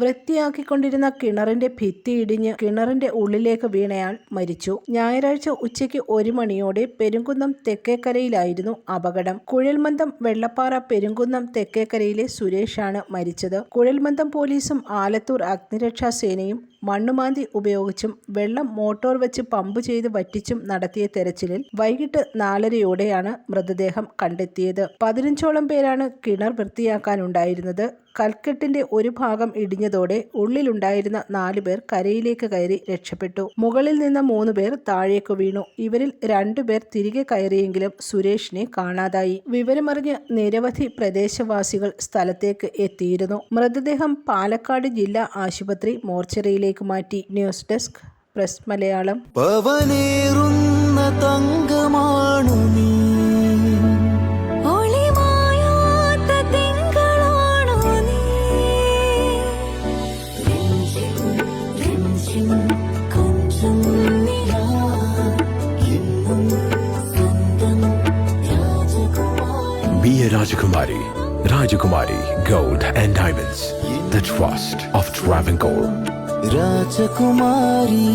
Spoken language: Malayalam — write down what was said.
വൃത്തിയാക്കിക്കൊണ്ടിരുന്ന കിണറിന്റെ ഭിത്തി ഇടിഞ്ഞ് കിണറിന്റെ ഉള്ളിലേക്ക് വീണയാൾ മരിച്ചു. ഞായറാഴ്ച ഉച്ചയ്ക്ക് ഒരു മണിയോടെ പെരുങ്കുന്നം തെക്കേക്കരയിലായിരുന്നു അപകടം. കുഴൽമന്ദം വെള്ളപ്പാറ പെരുങ്കുന്നം തെക്കേക്കരയിലെ സുരേഷാണ് മരിച്ചത്. കുഴൽമന്ദം പോലീസും ആലത്തൂർ അഗ്നിരക്ഷാ സേനയും മണ്ണുമാന്തി ഉപയോഗിച്ചും വെള്ളം മോട്ടോർ വെച്ച് പമ്പ് ചെയ്ത് വറ്റിച്ചും നടത്തിയ തെരച്ചിലിൽ വൈകിട്ട് നാലരയോടെയാണ് മൃതദേഹം കണ്ടെത്തിയത്. പതിനഞ്ചോളം പേരാണ് കിണർ വൃത്തിയാക്കാനുണ്ടായിരുന്നത്. കൽക്കെട്ടിന്റെ ഒരു ഭാഗം ഇടിഞ്ഞതോടെ ഉള്ളിലുണ്ടായിരുന്ന നാലു പേർ കരയിലേക്ക് കയറി രക്ഷപ്പെട്ടു. മുകളിൽ നിന്ന് മൂന്ന് പേർ താഴേക്ക് വീണു. ഇവരിൽ രണ്ടുപേർ തിരികെ കയറിയെങ്കിലും സുരേഷിനെ കാണാതായി. വിവരമറിഞ്ഞ് നിരവധി പ്രദേശവാസികൾ സ്ഥലത്തേക്ക് എത്തിയിരുന്നു. മൃതദേഹം പാലക്കാട് ജില്ലാ ആശുപത്രി മോർച്ചറിയിലേക്ക് മാറ്റി ന്യൂസ് ഡെസ്ക് പ്രസ് മലയാളം പവനേറുന്ന തങ്കമാണു നീ രാജകുമാരി Rajakumari. Rajakumari Gold and Diamonds. The trust of Travancore. രാജകുമാരി